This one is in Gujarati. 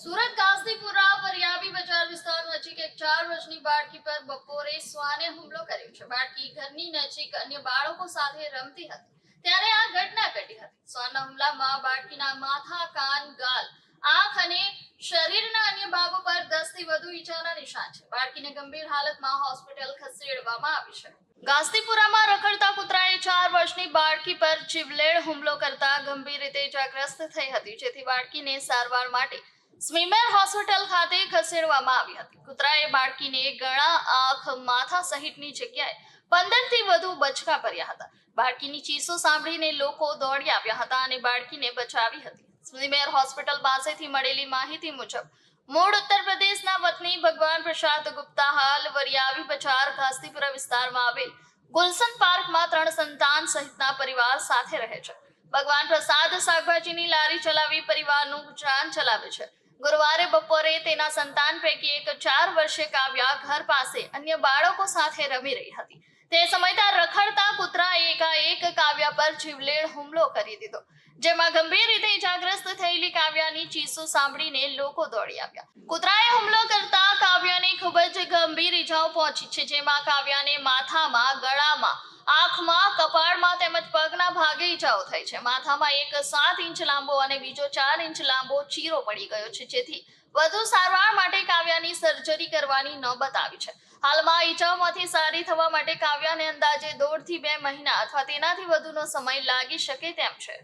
સુરત કાસ્તીપુરા વરિયાવી બજાર વિસ્તાર નજીક એક ચાર વર્ષની બાળકી પર બપોરે શ્વાને હુમલો કર્યો છે. બાળકી ઘરની નજીક અન્ય બાળકો સાથે રમતી હતી. ત્યારે આ ઘટના ઘટી હતી. શ્વાનના હુમલામાં બાળકીના માથા, કાન, ગાલ, આંખ અને શરીરના અન્ય ભાગો પર દસથી વધુ ઈજાના નિશાન છે. બાળકીને ગંભીર હાલતમાં હોસ્પિટલ ખસેડવામાં આવી છે. ગાસ્તીપુરામાં રખડતા કૂતરાએ ચાર વર્ષની બાળકી પર જીવલેણ હુમલો કરતા ગંભીર રીતે ઇજાગ્રસ્ત થઈ હતી, જેથી બાળકીને સારવાર માટે સ્મીમેર હોસ્પિટલ ખાતે ખસેડવામાં આવી હતી. કૂતરાએ બાળકીને ગળા, આંખ, માથા સહિતની જગ્યાએ પંદરથી વધુ બચકા ભર્યા હતા. બાળકીની ચીસો સાંભળીને લોકો દોડી આવ્યા હતા અને બાળકીને બચાવી હતી. સ્વિમેર હોસ્પિટલ પાસેથી મળેલી માહિતી મુજબ, મૂળ ઉત્તર પ્રદેશના વતની ભગવાન પ્રસાદ ગુપ્તા હાલ વરિયાવી બજાર ઘાસ્તીપુરા વિસ્તારમાં આવેલ ગુલશન પાર્કમાં ત્રણ સંતાન સહિતના પરિવાર સાથે રહે છે. ભગવાન પ્રસાદ શાકભાજીની લારી ચલાવી પરિવારનું ગુજરાન ચલાવે છે. ગુરુવારે બપોરે તેના સંતાન પૈકી એક ચાર વર્ષે કાવ્યા ઘર પાસે અન્ય બાળકો સાથે રમી રહી હતી. તે સમયે રખડતા કૂતરાએ એકાએક કાવ્યા પર જીવલેણ હુમલો કરી દીધો, જેમાં ગંભીર રીતે ઇજાગ્રસ્ત થયેલી કાવ્યાની ચીસો સાંભળીને લોકો દોડી આવ્યા. કૂતરાએ હુમલો કરતા કાવ્યાને ખૂબ જ ગંભીર ઇજાઓ પહોંચી છે, જેમાં કાવ્યાને માથામાં ગળામાં આંખમાં, કપાળમાં તેમજ પગના ભાગે ઈજાઓ થઈ છે. માથામાં એક સાત ઇંચ લાંબો અને બીજો ચાર ઇંચ લાંબો ચીરો પડી ગયો છે, જેથી વધુ સારવાર માટે કાવ્યાની સર્જરી કરવાની નોબત આવી છે. હાલમાં ઈજાઓમાંથી સારી થવા માટે કાવ્યાને અંદાજે દોઢથી બે મહિના અથવા તેનાથી વધુનો સમય લાગી શકે તેમ છે.